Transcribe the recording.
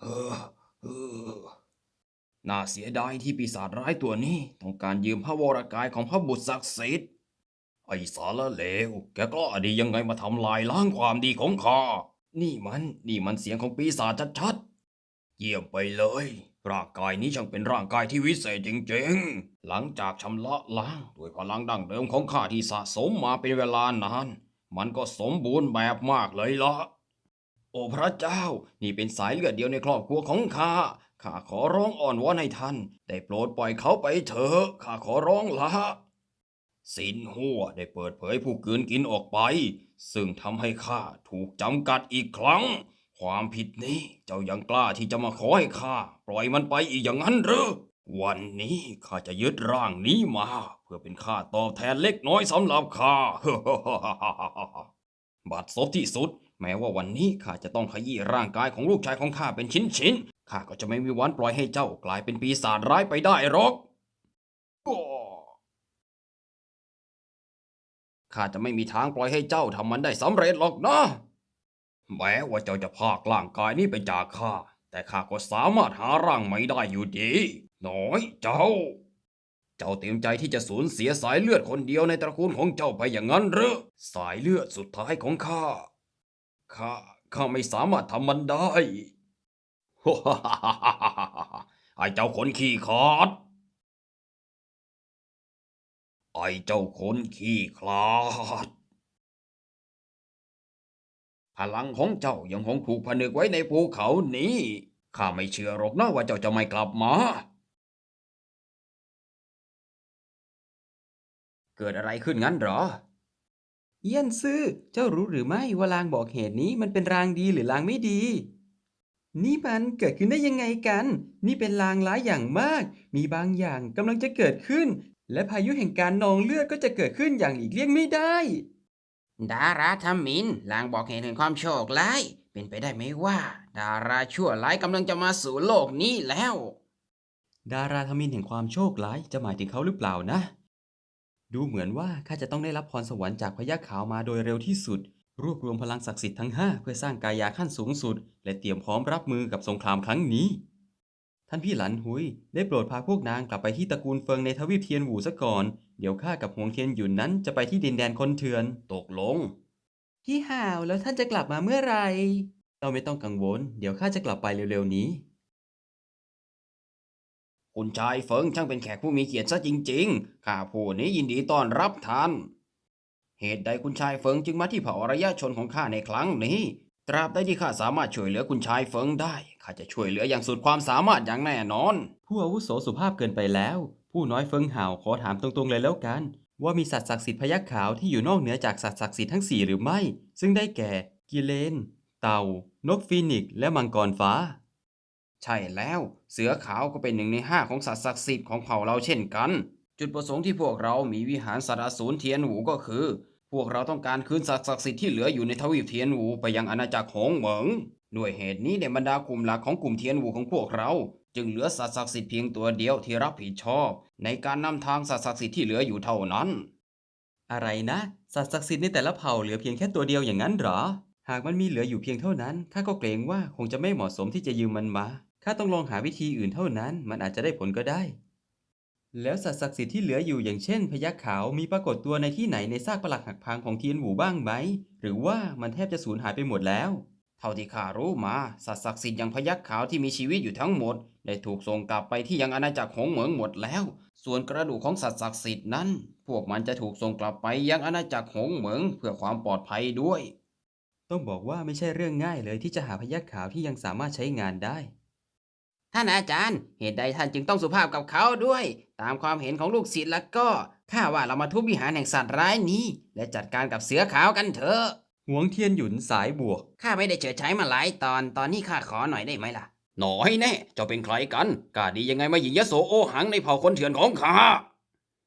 เออน่าเสียดายที่ปีศาจร้ายตัวนี้ต้องการยืมพระวรกายของพระบุตรศักดิ์สิทธิ์ไอสารเลว แกกล้าดียังไงมาทำลายล้างความดีของข้า นี่มัน นี่มันเสียงของปีศาจชัดๆ เยี่ยมไปเลย ร่างกายนี้ช่างเป็นร่างกายที่วิเศษจริงๆ หลังจากชำระล้างด้วยพลังดั้งเดิมของข้าที่สะสมมาเป็นเวลานาน มันก็สมบูรณ์แบบมากเลยละ อ้พระเจ้า นี่เป็นสายเลือดเดียวในครอบครัวของข้า ข้าขอร้องอ่อนวอนให้ท่านได้โปรดปล่อยเขาไปเถอะ ข้าขอร้องละสินหัวได้เปิดเผยผู้กืนกินออกไป ซึ่งทำให้ข้าถูกจำกัดอีกครั้ง ความผิดนี้เจ้ายังกล้าที่จะมาขอให้ข้าปล่อยมันไปอีกอย่างนั้นหรือวันนี้ข้าจะยึดร่างนี้มา เพื่อเป็นค่าตอบแทนเล็กน้อยสำหรับข้าบัดซบที่สุด แม้ว่าวันนี้ข้าจะต้องขยี้ร่างกายของลูกชายของข้าเป็นชิ้นๆข้าก็จะไม่มีวันปล่อยให้เจ้ากลายเป็นปีศาจร้ายไปได้หรอกข้าจะไม่มีทางปล่อยให้เจ้าทำมันได้สำเร็จหรอกนะ แม้ว่าเจ้าจะพากร่างกายนี้ไปจากข้า แต่ข้าก็สามารถหาร่างใหม่ได้อยู่ดี น้อยเจ้า เจ้าเต็มใจที่จะสูญเสียสายเลือดคนเดียวในตระกูลของเจ้าไปอย่างนั้นหรือ สายเลือดสุดท้ายของข้า ข้าข้าไม่สามารถทำมันได้ไอ้เจ้าคนขี้ขลาดไอ้เจ้าคนขี้ขลาดพลังของเจ้ายังคงถูกผนึกไว้ในภูเขานี้ข้าไม่เชื่อหรอกนะว่าเจ้าจะไม่กลับมา เกิดอะไรขึ้นงั้นเหรอ เยี่ยนซื่อ เจ้ารู้หรือไม่ว่าลางบอกเหตุนี้มันเป็นรางดีหรือลางไม่ดี นี่มันเกิดขึ้นได้ยังไงกัน นี่เป็นลางร้ายอย่างมาก มีบางอย่างกำลังจะเกิดขึ้น และพายุแห่งการนองเลือดก็จะเกิดขึ้นอย่างหลีกเลี่ยงไม่ได้ ดาราทำมินลางบอกเหตุแห่งความโชคร้าย เป็นไปได้ไหมว่า ดาราชั่วร้ายกำลังจะมาสู่โลกนี้แล้ว ดาราธมินแห่งความโชคร้ายจะหมายถึงเขาหรือเปล่านะ ดูเหมือนว่าข้าจะต้องได้รับพรสวรรค์จากพญาขาวมาโดยเร็วที่สุด รวบรวมพลังศักดิ์สิทธิ์ทั้ง 5 เพื่อสร้างกายาขั้นสูงสุด และเตรียมพร้อมรับมือกับสงครามครั้งนี้ ท่านพี่หลันหุย ได้โปรดพาพวกนางกลับไปที่ตระกูลเฟิงในทวีปเทียนหวูซะก่อน เดี๋ยวข้ากับหวงเทียนหยุนนั้นจะไปที่ดินแดนคนเถื่อน ตกลง พี่ห่าวแล้วท่านจะกลับมาเมื่อไหร่เราไม่ต้องกังวล เดี๋ยวข้าจะกลับไปเร็วๆนี้ คุณชายเฟิงช่างเป็นแขกผู้มีเกียรติซะจริงๆ ข้าผู้นี้ยินดีต้อนรับท่าน เหตุใดคุณชายเฟิงจึงมาที่เผ่าอารยชนของข้าในครั้งนี้ ตราบใดที่ข้าสามารถช่วยเหลือคุณชายเฟิงได้ ข้าจะช่วยเหลืออย่างสุดความสามารถอย่างแน่นอน ผู้อาวุโสสุภาพเกินไปแล้ว ผู้น้อยเฟิงห่าวขอถามตรงๆเลยแล้วกัน ว่ามีสัตว์ศักดิ์สิทธิ์พยัคฆ์ขาวที่อยู่นอกเหนือจากสัตว์ศักดิ์สิทธิ์ทั้งสี่หรือไม่ ซึ่งได้แก่ กิเลน เต่า นกฟีนิกซ์และมังกรฟ้า ใช่แล้วเสือขาวก็เป็นหนึ่งในห้าของสัตว์ศักดิ์สิทธิ์ของเผ่าเราเช่นกัน จุดประสงค์ที่พวกเรามีวิหารสัตว์อสูรเทียนหูก็คือ พวกเราต้องการคืนสัตว์ศักดิ์สิทธิ์ที่เหลืออยู่ในทวีปเทียนหูไปยังอาณาจักรหงเหมิงด้วยเหตุนี้ในบรรดากลุ่มหลักของกลุ่มเทียนหูของพวกเรา จึงเหลือสัตว์ศักดิ์สิทธิ์เพียงตัวเดียวที่รับผิดชอบ ในการนำทางสัตว์ศักดิ์สิทธิ์ที่เหลืออยู่เท่านั้น อะไรนะ สัตว์ศักดิ์สิทธิ์ในแต่ละเผ่าเหลือเพียงแค่ตัวเดียวอย่างนั้นเหรอ หากมันมีเหลืออยู่เพียงเท่านั้นข้าก็เกรงว่าคงจะไม่เหมาะสมที่จะยืมมันมา ข้าต้องลองหาวิธีอื่นเท่านั้น มันอาจจะได้ผลก็ได้ แล้วสัตว์ศักดิ์สิทธิ์ที่เหลืออยู่อย่างเช่น พยัคฆ์ขาวมีปรากฏตัวในที่ไหนในซากปรักหักพังของเทียนหวูบ้างไหม หรือว่ามันแทบจะสูญหายไปหมดแล้ว เท่าที่ข้ารู้มา สัตว์ศักดิ์สิทธิ์อย่างพยัคฆ์ขาวที่มีชีวิตอยู่ทั้งหมด ได้ถูกส่งกลับไปที่ยังอาณาจักรหงเหมิงหมดแล้ว ส่วนกระดูกของสัตว์ศักดิ์สิทธิ์นั้น พวกมันจะถูกส่งกลับไปยังอาณาจักรหงเหมิงเพื่อความปลอดภัยด้วย ต้องบอกว่าไม่ใช่เรื่องง่ายเลยที่จะหาพยัคฆ์ขาวที่ยังสามารถใช้งานได้ ท่านอาจารย์ เหตุใดท่านจึงต้องสุภาพกับเขาด้วย ตามความเห็นของลูกศิษย์แล้วก็ข้าว่าเรามาทุบวิหารแห่งสัตว์ร้ายนี้ และจัดการกับเสือขาวกันเถอะหวงเทียนหยุนสายบวกข้าไม่ได้เฉิดใช้มาหลายตอนตอนนี้ข้าขอหน่อยได้ไหมล่ะ หน่อยแน่เจ้าเป็นใครกันกล้าดียังไงมาหยิงยโสโอหังในเผ่าคนเถื่อนของข้า